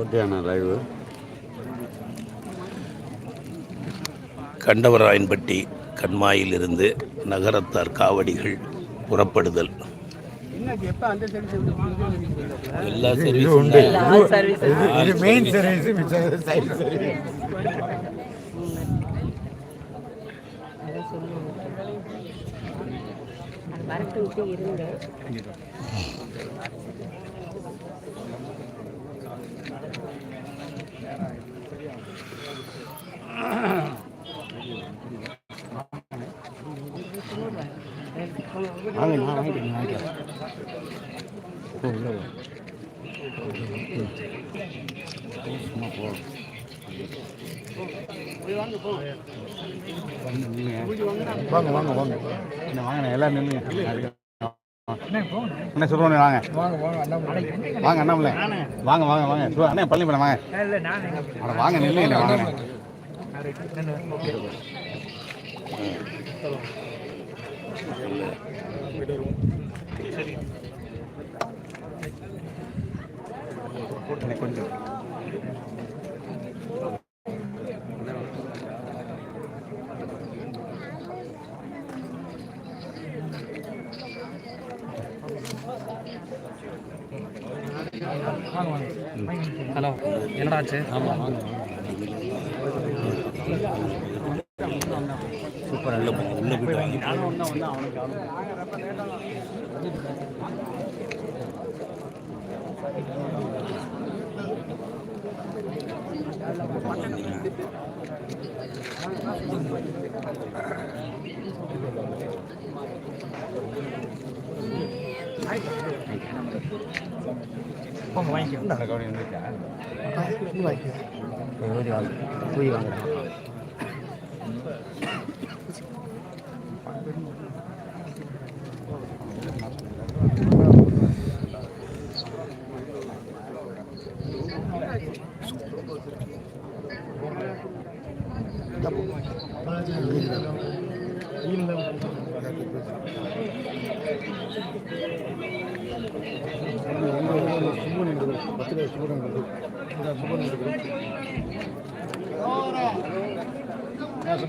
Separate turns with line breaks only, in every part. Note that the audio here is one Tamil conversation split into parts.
ஓகேண்ணா லைவ்
கண்டவராயன்பட்டி கண்மாயிலிருந்து நகரத்தார் காவடிகள் புறப்படுதல். எல்லா சர்வீஸும்
இது மெயின் சர்வீஸ் மிச்சம் சைட் சர்வீஸ்
வரட்டு விட்டு இருங்க
வாங்க நான் வாங்கிக்கிறேன் வாங்கிக்கிறேன் போ, உள்ள போ. சும்மா போ. வாங்க வாங்க வாங்க. என்ன வாங்க எல்லாரும் நில்லுங்க. அண்ணே சொல்லுவோண்ணே வாங்க. வாங்க அண்ணாமலை வாங்க வாங்க வாங்க. அண்ணே பள்ளி வாங்க. அட வாங்க நில்லுங்க வாங்க. கொஞ்சம்.
ஹலோ என்னடா ஆச்சு
ஆமாம்
சூப்பர் உள்ள உள்ள போயிட்டு வாங்கி.
வாங்கிக்கோ
கவனி வந்துச்சா
போய் வாங்க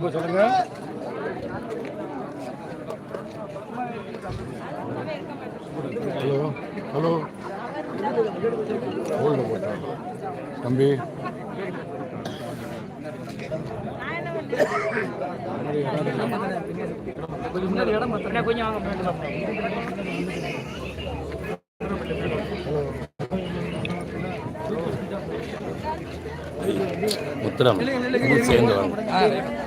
சுப்பு சொல்லுங்க. Hello hello. ஹோல்டு போட்டாங்க தம்பி
கொஞ்சம்
முத்திரம் சேர்ந்து வாங்க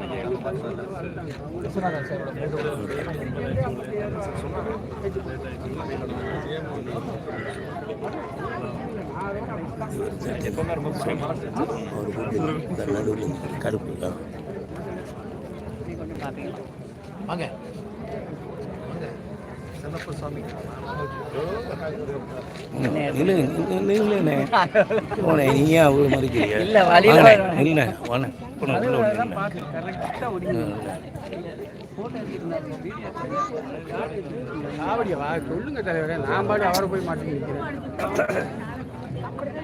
குண்டு இந்த கருப்பு.
வாங்க.
இல்லை இல்லைண்ணே போனே நீ ஏன் அவ்வளோ மதிக்கிறியா
இல்ல.
இல்லைண்ணே போன உள்ள விடுங்க.
காவடியா வா சொல்லுங்க தலைவரே. நான் பாட்டு அவரை போய் மாட்டி நிற்கிறேன்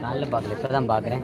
காலைல பார்க்கல இப்போ தான் பார்க்குறேன்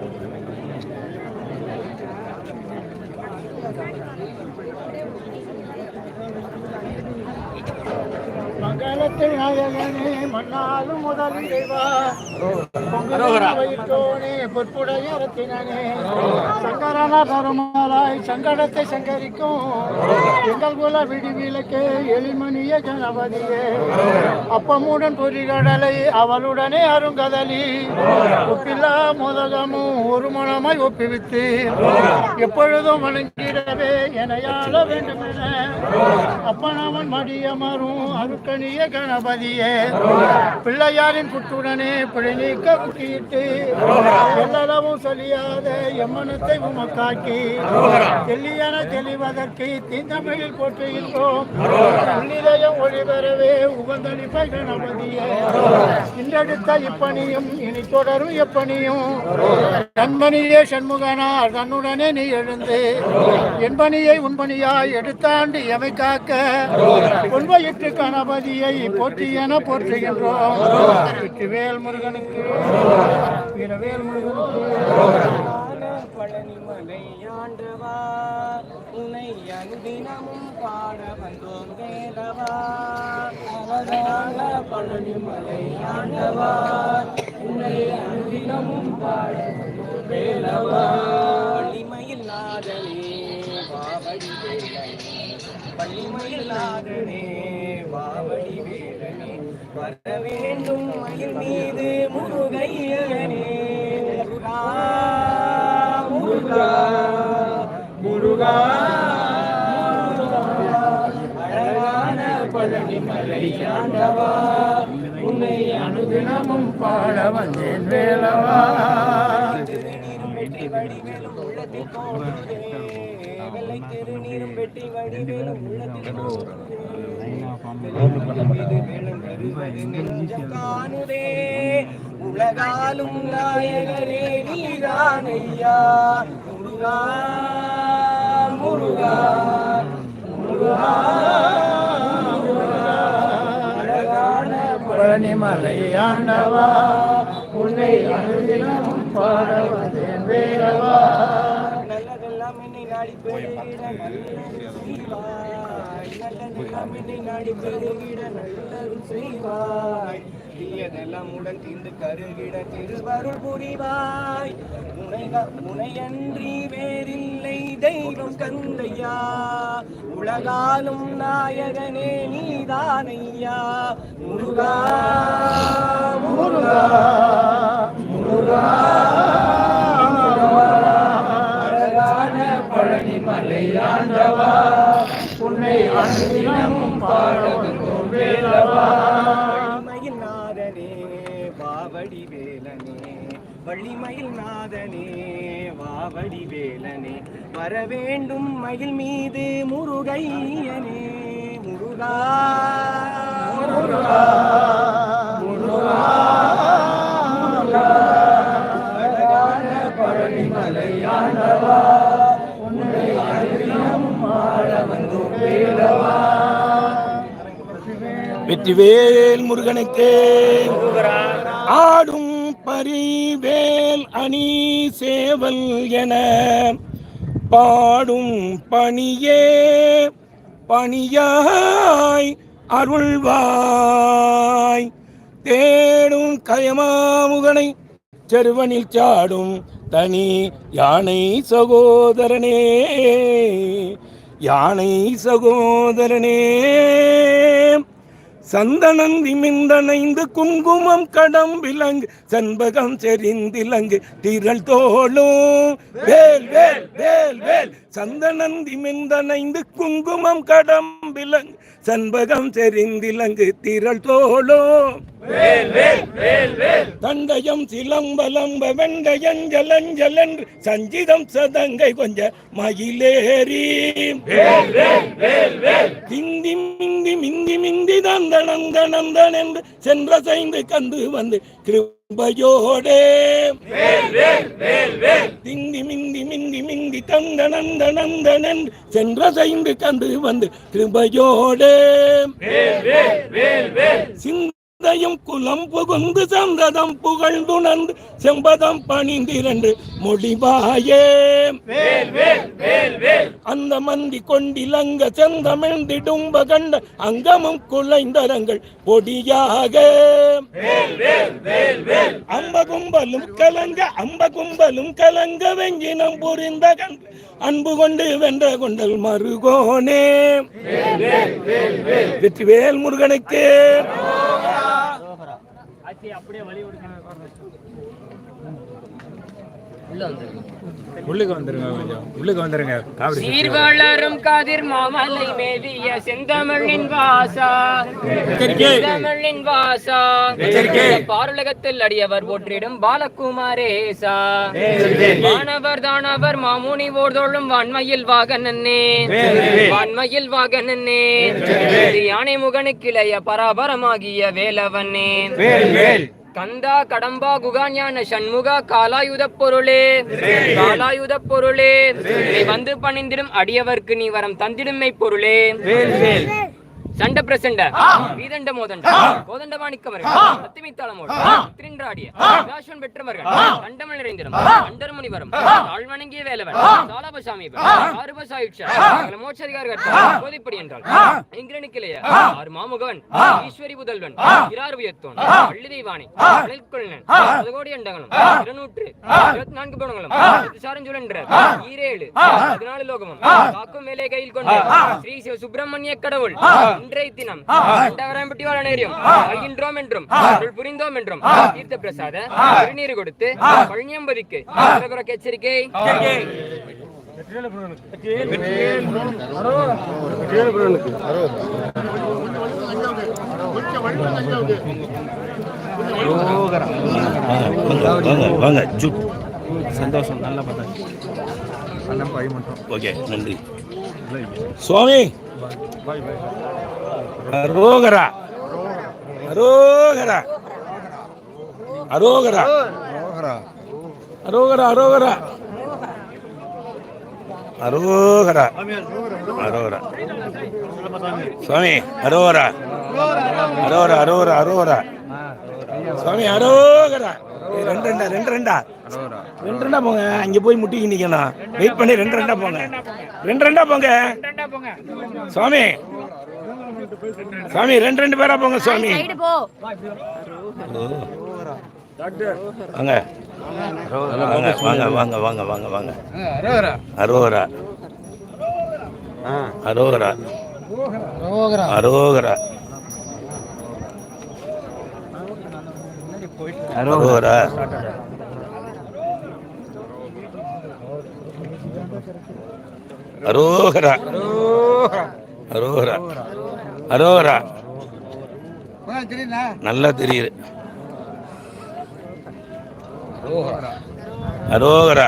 மங்களத்தில் நாயகனே மன்னாலும் முதல் இறைவா வைத்தோனே பொற்புடைய ரத்தினனே சங்கரன சங்கடத்தை சங்கரிக்கும். எங்கள் குல விடிவிலக்கே எளிமணிய கணபதியே. அப்பமுடன் பொறிகடலை அவளுடனே அருங்கதலி. ஒப்பில்லா மோதகமும் ஒரு மனமாய் ஒப்புவித்து. எப்பொழுதும் வணங்கிடவே எனையாள வேண்டும் என அப்பனவன் மடியமரும் அருக்கணிய கணபதியே பிள்ளையாரின் புட்டுடனே பிழை நீக்க முக்கிட்டு எல்லளவும் சொல்லியாத எம்மனத்தை உமக்காக்கி தெல்லியன தெளிவதற்கு தீந்தமிழில் போற்றுகின்றோம். உள்ளிதயம் ஒளிபெறவே உகந்தளிப்ப கணபதியே. இன்றெடுத்த இப்பணியும் இனி தொடரும் எப்பணியும். கண்மணியே சண்முகனார் தன்னுடனே நீ எழுந்து என் பணியை உன் பணியாய் எடுத்தாண்டு எமை காக்க பொன்வையிட்டு கணபதியை போற்றி என போற்றுகின்றோம். வெற்றிவேல் முருகனுக்கு வீரவேல் முருகனுக்கு.
பழனிமலை ஆண்டவா உனை அனுதினமும் பாட வந்தோம் வேதவா அவதான பழனிமலை ஆண்டவா உன்னை அனுதினமும் பாட வந்தோம் வேலவா வள்ளிமயில் நாதனே பாவடி வேலனே பாவடி வேலனே வர வேண்டும் மயில் மீது முருகையனே முருகா முருகா முருகா அழகான பழனி மலை ஆண்டவா உன்னை அனுதினமும் பாட வந்தேன் வேலவா. திருநீரும் வெற்றி வடிவேலும் உள்ளத்தில் தோன்றுதே வெள்ளை திருநீரும் வெற்றி வடிவேலும் காணுதே உலகாலும் நாயகரே நீரானையா முருகா முருகா முருகா அழகான
பழனிமலை ஆண்டவா உன்னை அனுதினமும் பாட வந்தேன் வேலவா
நல்லதெல்லாம் என்னை நாடி பெருகிட நல்லது செய்வாய் நாடி பெருகிட நல்லது செய்வாய் தீயதெல்லாம் உடன் தீர்ந்து கருகிட திருவருள் புரிவாய். முனையன்றி வேறில்லை தெய்வம் கந்தையா உலகாலும் நாயகனே நீதானையா. முருகா முருகா முருகா பழனி மலை ஆண்டவா உன்னை அனுதினமும் பாட வந்தோம் வேலவா வள்ளிமயில் நாதனே வாவடி வேலனே வள்ளிமயில் நாதனே வாவடி வேலனே வர வேண்டும் மயில் மீது முருகையனே முருகா. முருகா முருகா. பழனி மலை
வெற்றிவேல் முருகனுக்கு. ஆடும் பரிவேல் அணி சேவல் என பாடும் பணியே பணியாய் அருள்வாய். தேடும் கயமாமுகனை செருவனில் சாடும் தனி யானை சகோதரனே. யானை சகோதரனே சந்தனந்தி மிந்தனைந்து குங்குமம் கடம் விலங்கு சண்பகம் செறிந்திலங்கு திரள் தோளும். வேல் வேல் வேல் வேல் சந்தனந்தி மிந்தனைந்து குங்குமம் கடம் விலங்கு சண்பகம் செறிந்திலங்கு திரள் தோளோ. தண்டயம் சிலம்பலம்ப வெண்டயஞ்சலஞ்சலென்று சஞ்சிதம் சதங்கை கொஞ்ச மயிலேறி. திந்தி மிந்தி மிந்தி மிந்தி தந்தனந்தனந்தன் என்று சென்ற சைந்து கந்து வந்து கிருபையோடே. தந்தனந்தனந்தன் என்று சென்ற சைந்து கந்து வந்து கிருபையோடே சிந்தையும் குலம் புகுந்து சந்ததம் புகழ்ந்துணர்ந்து செம்பதம் பணிந்திரண்டு முடிவாயே அந்த மந்தி கொண்டிலங்க செந்தமிழ்ந்திடும்ப கண்ட அங்கமும் குலைந்தரங்கள் பொடியாக. அம்ப கும்பலும் கலங்க அம்ப கும்பலும் கலங்க வெஞ்சினம் புரிந்த கண். அன்பு கொண்டு வென்ற கொண்டல் மருகோனே. வெற்றிவேல் முருகனுக்கு.
ஓவரா ஆச்சு அப்படியே வழி விடுங்க உள்ளுக்கு வந்துருங்க கொஞ்சம். உள்ளுக்கு வந்துருங்க. காவடி
சீர்வளரும் கதிர் மாமலை மேவிய செந்தமிழின் வாசா. செந்தமிழின் வாசா. பாருலகத்தில் அடியவர் போற்றிடும் பாலகுமாரேசா வானவர் தானவர் மாமுனி ஓர்தோளும் வான்மையில் வாகனன்னே வான்மையில் வாகனன்னே யானை முகனுக்கிளைய பராபரமாகிய வேலவனே கந்தா கடம்பா குகாஞான சண்முகா காலாயுத பொருளே. காலாயுத பொருளே. நீ வந்து பணிந்திடும் அடியவர்க்கு நீ வரம் தந்திடுமை பொருளே. சண்ட பிரசண்ட வீதண்ட மோதண்ட கோதண்ட மாணிக்கமர்கள் சத்திமித்தாளமோடு. திரின்றாடிய. ராஷ்வன் பெற்றவர்கள். கண்டமல் நிறைந்திடும் அண்டர்முனி வரும் தாழ்வணங்கிய வேலவன். சாலபசாமி ஆறுபசாயுட்ச மோட்சதிகார்கள் போதிப்படி என்றால். இங்கிரனுக்கிளைய ஆறு மாமுகவன் ஈஸ்வரி புதல்வன். இராறு உயர்த்தோன். பள்ளி தெய்வானை கொள்ளன் அதுகோடி அண்டங்களும் இருநூற்று. இருபத்தி நான்கு குணங்களும் சாரஞ்சுழன்ற ஈரேழு. பதினாலு லோகமும். காக்கும் வேலை கையில் கொண்டு ஸ்ரீ சிவ சுப்பிரமணிய கடவுள் இன்றைய தினம் கண்டவரம்பட்டி வளநேரியம் அகின்றோம் என்றும் அருள் புரிந்தோம் என்றும் தீர்த்த பிரசாத திருநீர் கொடுத்து பழனியம்பதிக்கு எச்சரிக்கை
வாங்க வாங்க ஜூ
சந்தோஷம் நல்லா பார்த்தா
ஓகே நன்றி. சுவாமி! அரோகரா. அரோகரா. அரோகரா. அரோகரா அரோகரா. அரோகரா. அரோகரா. சுவாமி அரோகரா. அரோகரா அரோகரா அரோகரா. சுவாமி அரோகரா. ரெண்டு ரெண்டா ரெண்டு ரெண்டா? ரெண்டு ரெண்டா போங்க அங்க போய் முட்டிக்கு நிக்கணும். வெயிட் பண்ணி ரெண்டு ரெண்டா போங்க. ரெண்டு ரெண்டா போங்க. சுவாமி சுவாமி ரெண்டு ரெண்டு பேரா போங்க சுவாமி. வாங்க. வாங்க வாங்க வாங்க வாங்க வாங்க வாங்க. அரோகரா அரோகரா. அரோகரா. அரோகரா. அரோகரா. அரோகரா. அரோகரா. நல்லா தெரியுது. அரோகரா.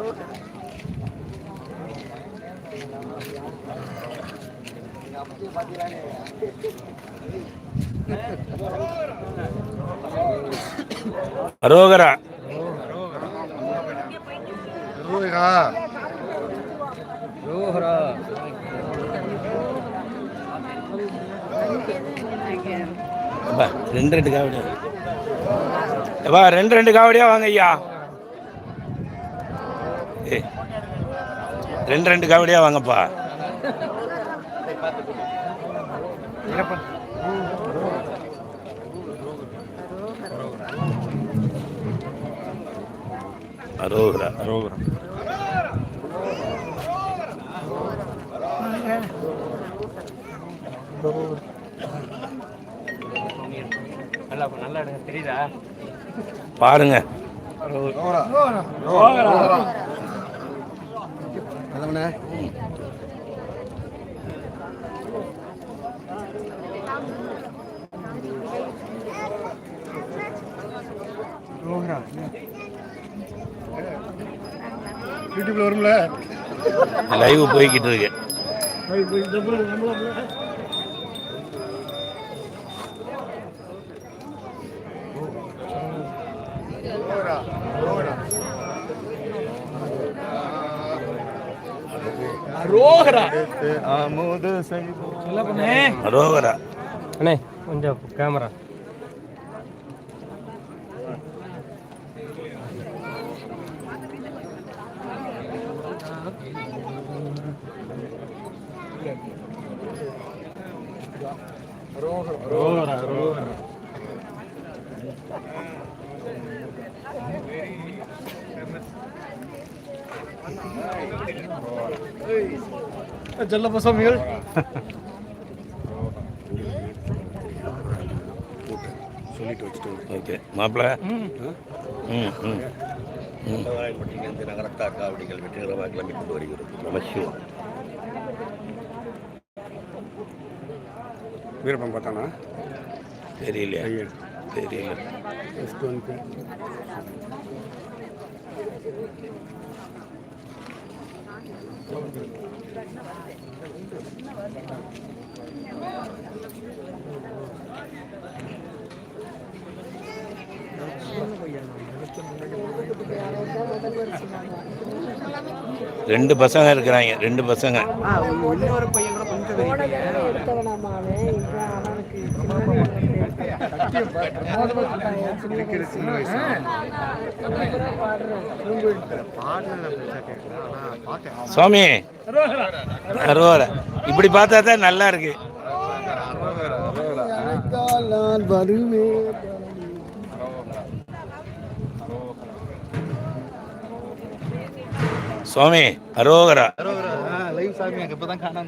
அப்பா, ரெண்டு ரெண்டு காவடியா எப்பா ரெண்டு ரெண்டு காவடியா வாங்க ஐயா. ரெண்டு ரெண்டு காவடியா வாங்கப்பா. அரோகரா அரோகரா
நல்லா நல்லா தெரியுதா
யூடியூப்ல வரும்ல?
லைவ் போய்கிட்டு இருக்கு. அரோகரா
அண்ணே கொஞ்சம் கேமரா
செல்லப்ப சுவாமிகள்
ஓகே மாப்பிள்ள ம் ம் ம்
நகரத்தார் காவடிகள் வெற்றிகரமாக கிளம்பிக் கொண்டு வருகிறது
நமசிவம்
வீரப்பன் பார்த்தானா?
தெரியலையா. தெரியல. ரெண்டு பசங்க இருக்கிறாங்க ரெண்டு பசங்க. சுவாமி அரோரா இப்படி பார்த்தா தான் நல்லா இருக்கு. சுவாமி அரோகரா
லைவ் சாமி அங்கே இப்போ காணாம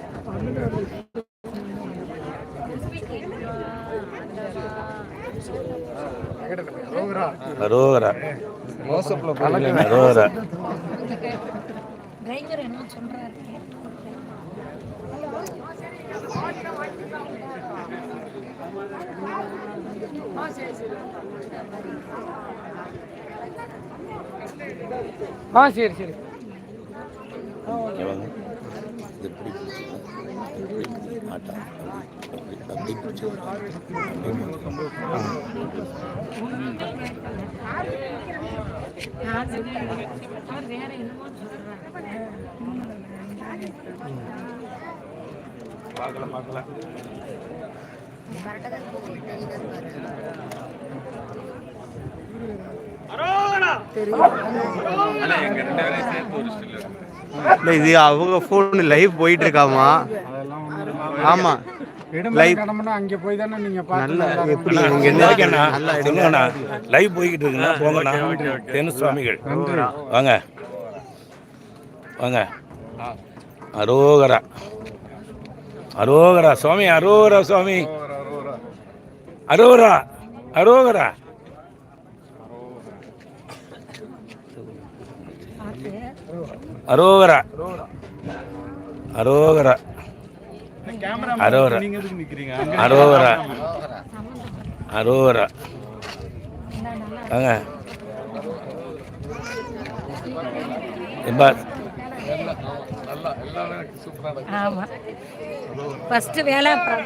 அரோகரா. அரோகரா.
டிரைவர் என்ன சொல்றாரு
ஆ சரி சரி.
பார்க்கல பார்க்கல
இது அவங்க ஃபோன் லைவ் போயிட்டு இருக்காமா? ஆமா.
அங்க போய்
லைவ் போய்கிட்டு இருக்குண்ணா. போங்கண்ணா. தெனு சுவாமிகள் வாங்க. வாங்க. அரோகரா. அரோகரா சுவாமி. அரோகரா சுவாமி. அரோகரா. அரோகரா. அரோகரா. அரோகரா. அறுபது
ரூபா அறுபது ரூபா
அறுபது ரூபா வாங்க. இப்போ
ஆமாம் ஃபஸ்ட்டு வேலை அப்புறம்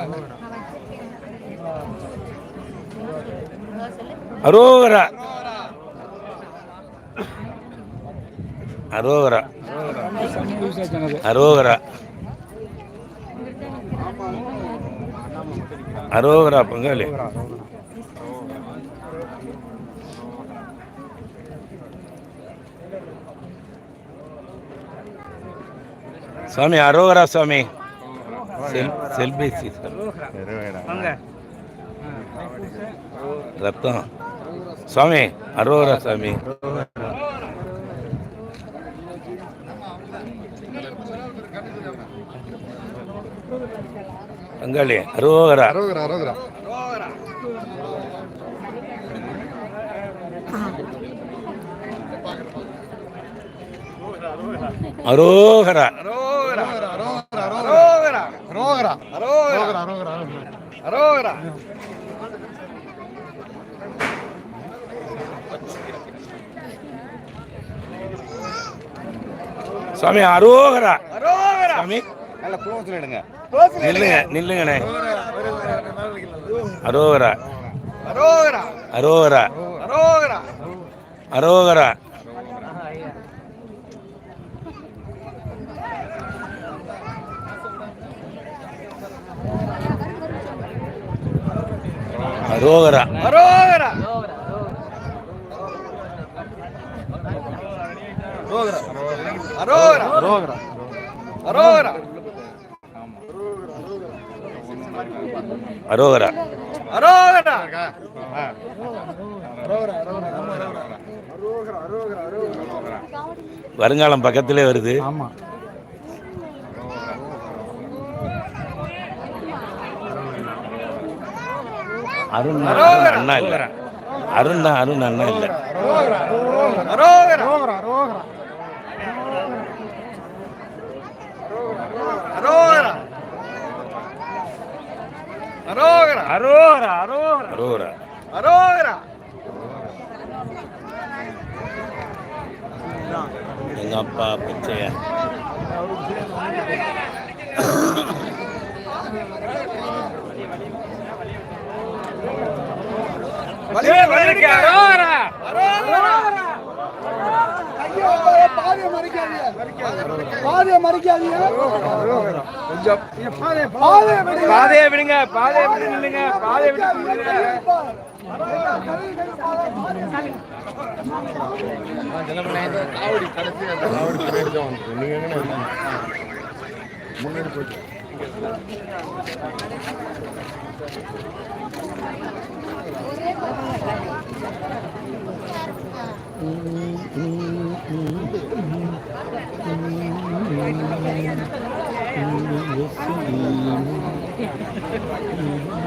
அரோகரா. அரோகரா. அரோகரா. அரோகரா பங்காளி சுவாமி அரோகரா சுவாமி. செல் செல்பேசி ரத்தம். சுவாமி அரோகரா. சுவாமி பங்காளி அரோகரா
அரோகரா அரோகரா.
அரோகரா.
அரோகரா. அரோகரா. அரோகரா அரோகரா. அரோகரா. அரோகரா
சுவாமி அரோகரா. சுவாமி.
நல்ல எடுங்க
நில்லுங்க. நில்லுங்கண்ணே. அரோகரா.
அரோகரா.
அரோகரா.
அரோகரா.
அரோகரா. அரோகரா.
அரோகரா. அரோகரா. அரோகரா. அரோகரா.
அரோகரா.
அரோகரா.
வருங்காலம் பக்கத்திலே வருது.
ஆமா.
அருண் அண்ணா இல்ல. அருண் தான் அருண் அண்ணா இல்ல.
அரோகரா. அரோகரா. அரோகரா அரோகரா. அரோகரா.
எங்க அப்பா பிச்சைய?
வலிய வலிய அரோகரா.
அரோகரா. பாதையை மறிக்காதீங்க. பாதையை மறிக்காதீங்க.
கொஞ்சம்
பாதையை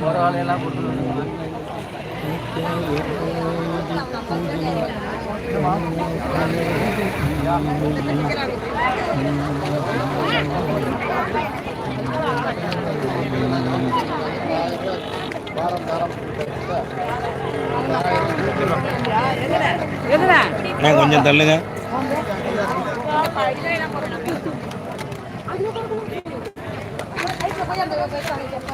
ஒரு ஆளையெல்லாம் கொடுத்துருவாங்க
அண்ணா கொஞ்சம் தள்ளுங்க.
போய் அந்த